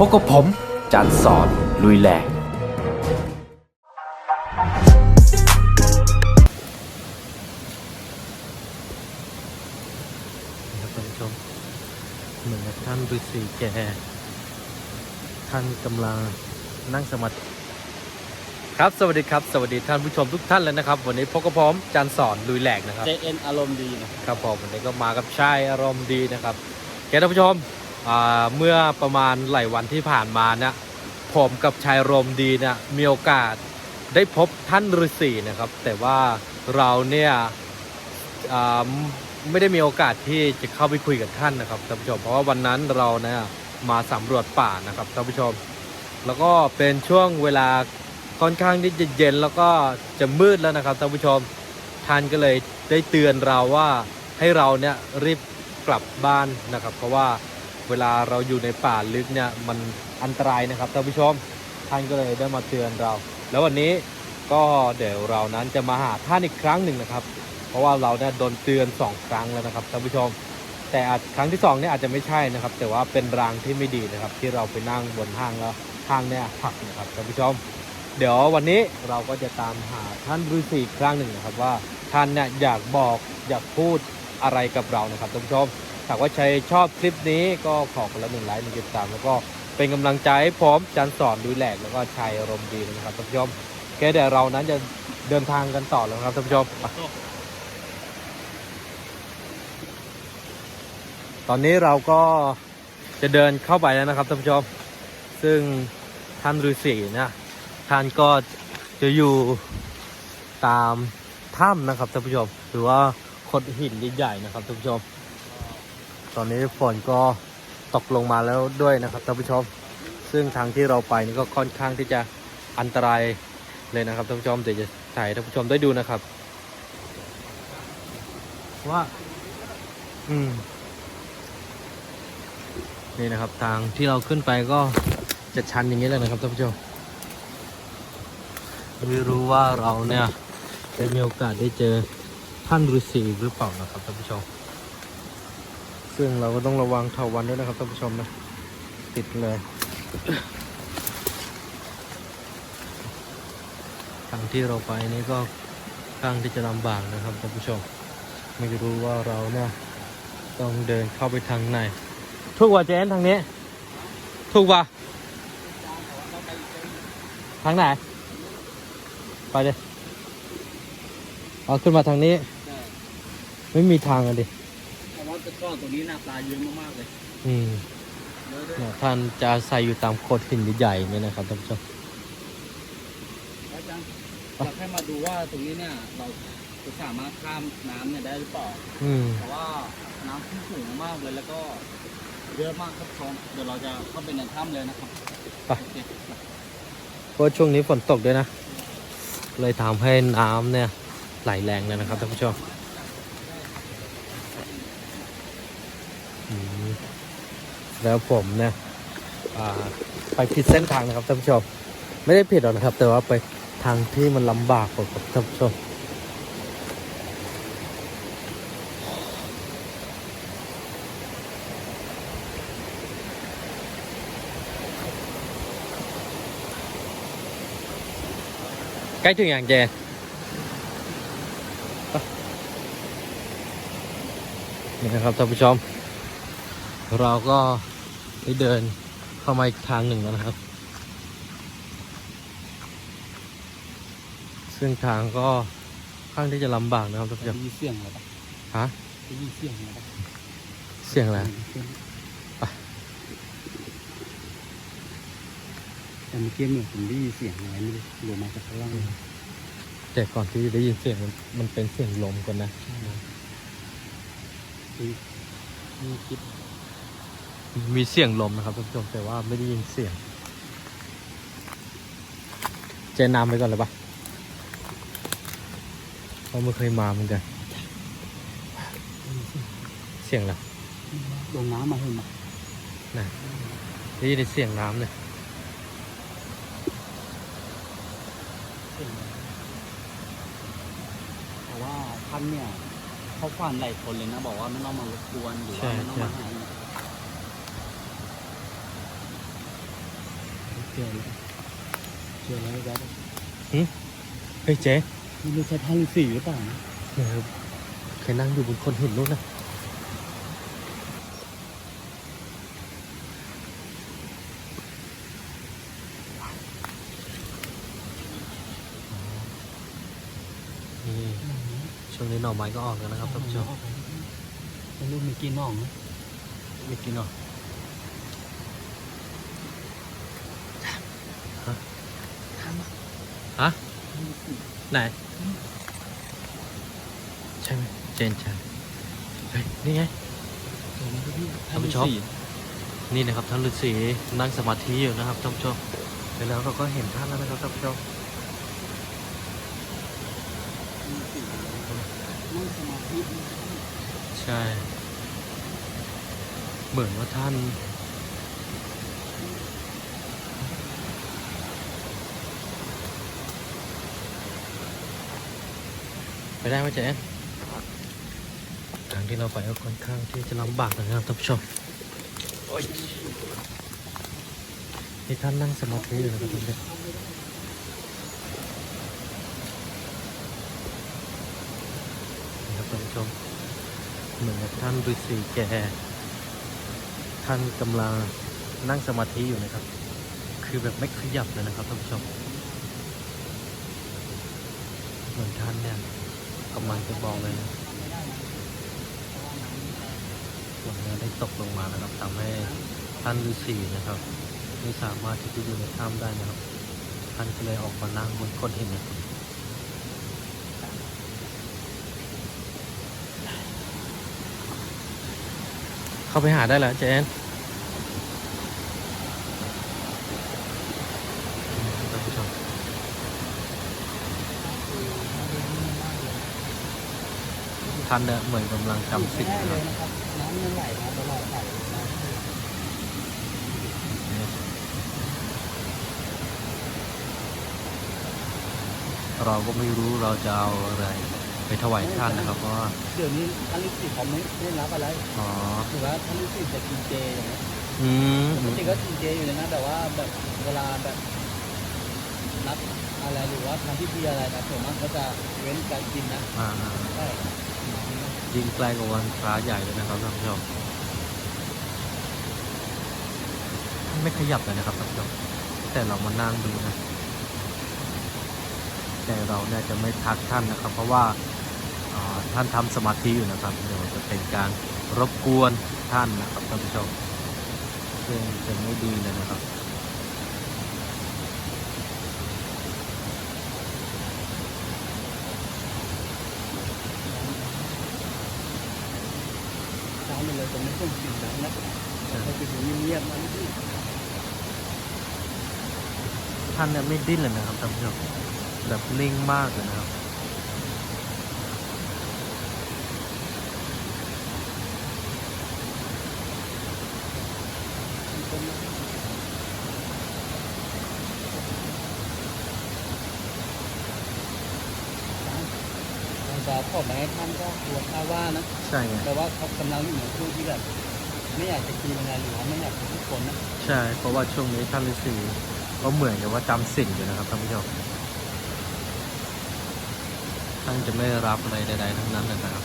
พบกับผมจันสอนลุยแหลกนะครับท่านผู้ชมเหมือนกับท่านฤาษีแกท่านกำลังนั่งสมาธิครับสวัสดีครับ สวัสดีท่านผู้ชมทุกท่านเลยนะครับ วันนี้พบกับผมจันสอนลุยแหลกนะครับ JN อารมณ์ดีนะครับผมวันนี้ก็มากับชายอารมณ์ดีนะครับแกท่านผู้ชมอ่า เมื่อประมาณหลายวันที่ผ่านมาเนี่ยผมกับชายรมดีเนี่ยมีโอกาสได้พบท่านฤาษีนะครับ แต่ว่าเราเนี่ยไม่ได้มีโอกาสที่จะเข้าไปคุยกับท่านนะครับท่านผู้ชมเพราะว่าวันนั้นเราเนี่ยมาสำรวจป่านะครับท่านผู้ชม แล้วก็เป็นช่วงเวลาค่อนข้างที่จะเย็นแล้วก็จะมืดแล้วนะครับท่านผู้ชมท่านก็เลยได้เตือนเราว่าให้เราเนี่ยรีบกลับบ้านนะครับ เพราะว่า เวลาเราอยู่ในป่าลึกเนี่ยมันอันตรายนะครับท่านผู้ชมท่านก็เลยได้มาเตือนเรา แล้ววันนี้ก็เดี๋ยวเรานั้นจะมาหาท่านอีกครั้งหนึ่งนะครับ เพราะว่าเราเนี่ยโดนเตือนสองครั้งแล้วนะครับท่านผู้ชม แต่ครั้งที่สองเนี่ยอาจจะไม่ใช่นะครับ แต่ว่าเป็นรางที่ไม่ดีนะครับ ที่เราไปนั่งบนห้างแล้วห้างเนี่ยหักนะครับท่านผู้ชม เดี๋ยววันนี้เราก็จะตามหาท่านฤาษีอีกครั้งหนึ่งนะครับว่าท่านเนี่ยอยากบอกอยากพูดอะไรกับเรานะครับท่านผู้ชม หากว่าใครชอบคลิปนี้ก็ขอคนละหนึ่งไลค์หนึ่งติดตามแล้วก็เป็นกำลังใจให้ผมจันสอนดูแหลกแล้วก็ชัยอารมณ์ดีนะครับท่านผู้ชมแค่เดี๋ยวเรานั้นจะเดินทางกันต่อแล้วนะครับท่านผู้ชมตอนนี้เราก็จะเดินเข้าไปแล้วนะครับท่านผู้ชมซึ่งท่านฤาษีนะท่านก็จะอยู่ตามถ้ำนะครับท่านผู้ชมหรือว่าโขดหินใหญ่ๆนะครับท่านผู้ชม ตอนนี้ฝนก็ตกลงมาแล้วด้วยนะครับท่านผู้ชม ซึ่งทางที่เราไปนี่ก็ค่อนข้างที่จะอันตรายเลยนะครับท่านผู้ชมเดี๋ยวจะถ่ายท่านผู้ชมได้ดูนะครับ ว่า อืมนี่นะครับทางที่เราขึ้นไปก็จะชันอย่างนี้เลยนะครับท่านผู้ชมไม่รู้ว่าเราเนี่ยจะมีโอกาสได้เจอท่านฤาษีหรือเปล่านะครับท่านผู้ชม ซึ่งเราก็ต้องระวังเถาวันด้วยนะครับท่านผู้ชมนะ ติดเลย ทางที่เราไปนี่ก็ข้างที่จะลำบากนะครับท่านผู้ชม ไม่รู้ว่าเราเนี่ยต้องเดินเข้าไปทางไหน ถูกว่าเจนทางนี้ ถูกป่ะทางไหน ไปเลยเอาขึ้นมาทางนี้ ไม่มีทางอะดิเพราะว่า ตะกร้อตรงนี้หน้าปลาเยอะมากๆเลยอืมเยอะด้วยเนี่ยท่านจะอาศัยอยู่ตามโขดหินใหญ่ๆเนี่ยนะครับท่านผู้ชม อาจารย์อยากให้มาดูว่าตรงนี้เนี่ยเราจะสามารถข้ามน้ำเนี่ยได้หรือเปล่า อืม เพราะว่าน้ำขึ้นสูงมากเลยแล้วก็เยอะมากครับชมเดี๋ยวเราจะเข้าไปในถ้ำเลยนะครับไป โอเคเพราะช่วงนี้ฝนตกด้วยนะ เลยทำให้น้ำเนี่ยไหลแรงเลยนะครับท่านผู้ชมอืม แล้วผมเนี่ยไปผิดเส้นทางนะครับท่านผู้ชมไม่ได้ผิดหรอกนะครับ แต่ว่าไปทางที่มันลำบากกว่าครับท่านผู้ชมใกล้ถึงอย่างเจนี่นะครับท่านผู้ชม เราก็ได้เดินเข้ามาอีกทางหนึ่งแล้วนะครับ ซึ่งทางก็ค่อนข้างที่จะลำบากนะครับท่านผู้ชได้มยินเสียงอะไรปะฮะได้ยินเสียงอะไรปะเสียงอะไรไปแต่เมื่อกี้เหมือนผมได้ยินเสียงอะไรไม่รู้ลงมาจากข้างล่างแต่ก่อนที่จะได้ยินเสียงมันมันเป็นเสียงลมก่อนนะมีคลิป มีเสียงลมนะครับท่านผู้ชมแต่ว่าไม่ได้ยินเสียงเจนนำไปก่อนเลยปะเพราะไม่เคยมาเหมือนกัน เสียงอะไรลงน้ำมาเห็นไหมน่ะได้ยินเสียงน้ำเนี่ยเพราะว่าท่านเนี่ยเขาฟันหลายคนเลยนะ บอกว่าไม่ต้องมารบกวนหรือว่าไม่ต้องมาหา เจอแล้วเจอแล้วแวบเฮ้ยเจ๊ไม่รู้ใช่ท่านฤาษีหรือเปล่านะเนี่ยครับเคยนั่งอยู่บนคนหินนู้นนะนี่ช่วงนี้หน่อไม้ก็ออกแล้วนะครับท่านผู้ชมไม่รู้มีกี่น่องนะไม่กินหรอฮ ฮะไหน ใช่ไหมเจนใช่เฮ้ยนี่ไงท่านผู้ชมนี่นะครับท่านฤาษีนั่งสมาธิอยู่นะครับท่านผู้ชมแล้วเราก็เห็นท่านแล้วนะครับท่านผู้ชมนั่งสมาธิใช่ เหมือนว่าท่าน ไปได้ไหมเจ๊ทางที่เราไปก็ค่อนข้างที่จะลำบากนะครับท่านผู้ชมโอ้ยนี่ท่านนั่งสมาธิอยู่นะครับท่านผู้ชมนี่ครับท่านผู้ชมเหมือนกับท่านฤาษีแกท่านกำลังนั่งสมาธิอยู่นะครับ คือแบบไม่ขยับเลยนะครับท่านผู้ชมเหมือนท่านเนี่ย กำลังจะบอกเลยฝนนี่ยได้ตกลงมานะครับทำให้ท่านฤาษีนะครับ ไม่สามารถที่จะอยู่ในถ้ำได้นะครับ ท่านก็เลยออกมานั่งบนก้อนหินนะครับเข้าไปหาได้แล้วเจนผู้ชม ท่านเนี่ยเหมือนกำลังจำสิ่งได้นะเลครัยบนะครับน้ำมันไหลมาตลอดสายนะเราก็ไม่รู้เราจะเอาอะไรไปถวายท่านนะครับเพราะว่าเดี๋ยวนี้ท่านฤาษีเขาไม่ไม่รับอะไรอ๋อถือว่าท่านฤาษีจะกินเจอย่างเงี้ยอืมปกติก็กินเจอยู่เลยนะแต่ว่าแบบเวลาแบบนัดอะไรหรือว่าทำพิธีอะไรนะส่วนมากก็จะเว้นการกินนะอ่าใช่ ยิ่งใกล้กับวันพระใหญ่เลยนะครับท่านผู้ชมท่านไม่ขยับเลยนะครับท่านผู้ชมแต่เรามานั่งดูนะแต่เราเนี่ยจะไม่ทักท่านนะครับ เพราะว่าอ่าท่านทำสมาธิอยู่นะครับเดี๋ยวจะเป็นการรบกวนท่านนะครับท่านผู้ชมซึ่งจะไม่ดีเลยนะครับาเลยจะไม่ต้องกินน้ำนะเราจะอยู่เงียบๆนะพี่ท่านเนี่ยไม่ดิ้นเลยนะครับท่านผู้ชมแบบนิ่งมากเลยนะครับ เราจะขอมาให้ท่านก็กลัวข้าว่านะ ใช่ไงแต่ว่าเขากำลังอยู่ในช่วงที่แบบ ไม่อยากจะกินอะไรหรือว่าไม่อยากให้ทุกคนนะใช่ เพราะว่าช่วงนี้ท่านฤาษีก็เหมือนกับว่าจำสิ่งอยู่นะครับท่านผู้ชมท่านจะไม่รับอะไรใดๆทั้งนั้นนะครับ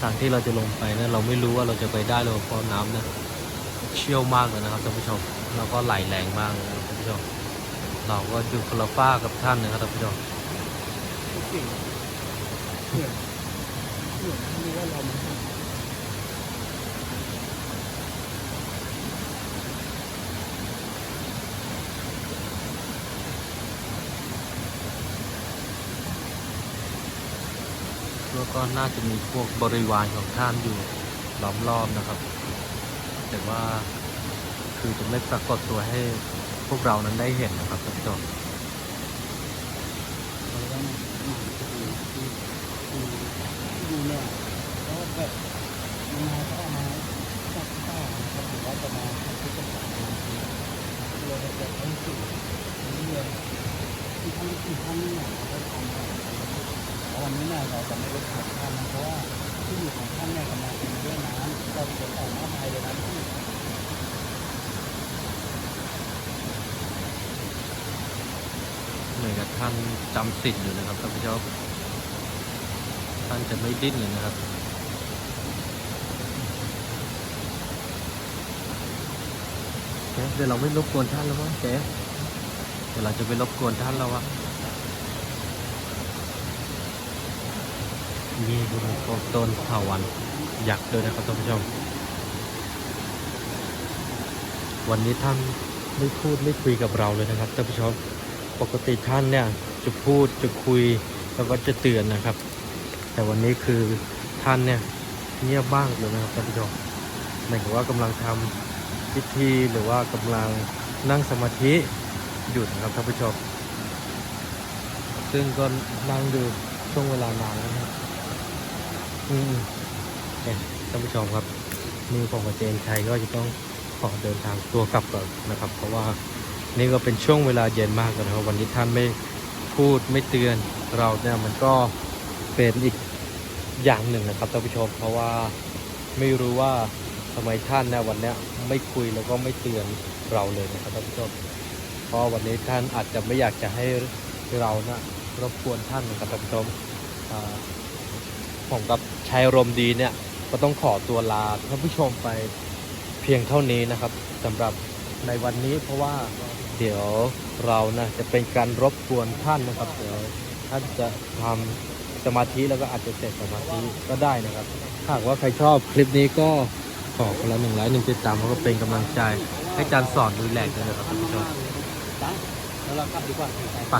ทางที่เราจะลงไปเนี่ยเราไม่รู้ว่าเราจะไปได้หรือเปล่าเพราะน้ำเนี่ยเชี่ยวมากเลยนะครับท่านผู้ชม แล้วก็ไหลแรงมากเลย เราก็อยู่คนละฝ้ากับท่านนะครับท่านผู้ชมสิ่งเหมือนเหมือนที่ว่าเรามาแล้วก็น่าจะมีพวกบริวารของท่านอยู่ล้อมรอบนะครับ แต่ว่าคือจะไม่ปรากฏตัวให้ พวกเรานั้นได้เห็นนะครับท่านผู้ชมดูที่ที่ดูเนี่ยก็แบบมาก็มาจับป้าครับหรือว่าจะมาทำที่ต่างๆเราจะจะต้องสื่อเรื่องที่ท่านที่ท่านเนี่ยเราทำแบบวันนี้เนี่ยเราจะไม่ลดของท่านนะเพราะว่าที่อยู่ของท่านเนี่ยกำลังเป็นเรื่องน้ำเราจะต่อหน้าไปเลยนะที่ เหมือนกับท่านจำสิทธิ์อยู่นะครับท่านผู้ชมท่านจะไม่ดิ้นเลยนะครับเจ๊เดี๋ยวเราไม่รบกวนท่านแล้วมั้งเจ๊เดี๋ยวเราจะไปรบกวนท่านแล้ววะนี่ดูต้นเถาวันยักษ์ด้วยนะครับท่านผู้ชม วันนี้ท่านไม่พูดไม่คุยกับเราเลยนะครับท่านผู้ชม ปกติท่านเนี่ยจะพูดจะคุยแล้วก็จะเตือนนะครับ แต่วันนี้คือท่านเนี่ยเงียบบ้างเลยนะครับท่านผู้ชมหมายถึงว่ากำลังทำพิธีหรือว่ากำลังนั่งสมาธิอยู่นะครับท่านผู้ชมซึ่งก็นั่งดูช่วงเวลานานแล้วนะครับอืมเนี่ยท่านผู้ชมครับนี่ผมกับเจนชัยก็จะต้องขอเดินทางตัวกลับก่อนนะครับ เพราะว่า นี่ก็เป็นช่วงเวลาเย็นมากแล้วนะครับ วันนี้ท่านไม่พูดไม่เตือนเราเนี่ยมันก็เป็นอีกอย่างหนึ่งนะครับท่านผู้ชม เพราะว่าไม่รู้ว่าทำไมท่านเนะวันเนี้ยไม่คุยแล้วก็ไม่เตือนเราเลยนะครับท่านผู้ชมเพราะวันนี้ท่านอาจจะไม่อยากจะให้เรานะรบกวนท่านนะครับท่านผู้ชมอ่าผมกับชัยรมดีเนี่ยก็ต้องขอตัวลาท่านผู้ชมไปเพียงเท่านี้นะครับสำหรับในวันนี้เพราะว่า เดี๋ยวเรานะจะเป็นการรบกวนท่านนะครับ เดี๋ยวท่านจะทำสมาธิแล้วก็อาจจะเสร็จสมาธิก็ได้นะครับหากว่าใครชอบคลิปนี้ก็ขอคนละหนึ่งไลค์หนึ่งติดตามเพราะว่าเป็นกำลังใจให้การสอนดูแลกันนะครับท่านผู้ชมแล้วเรากลับดีกว่าใจไป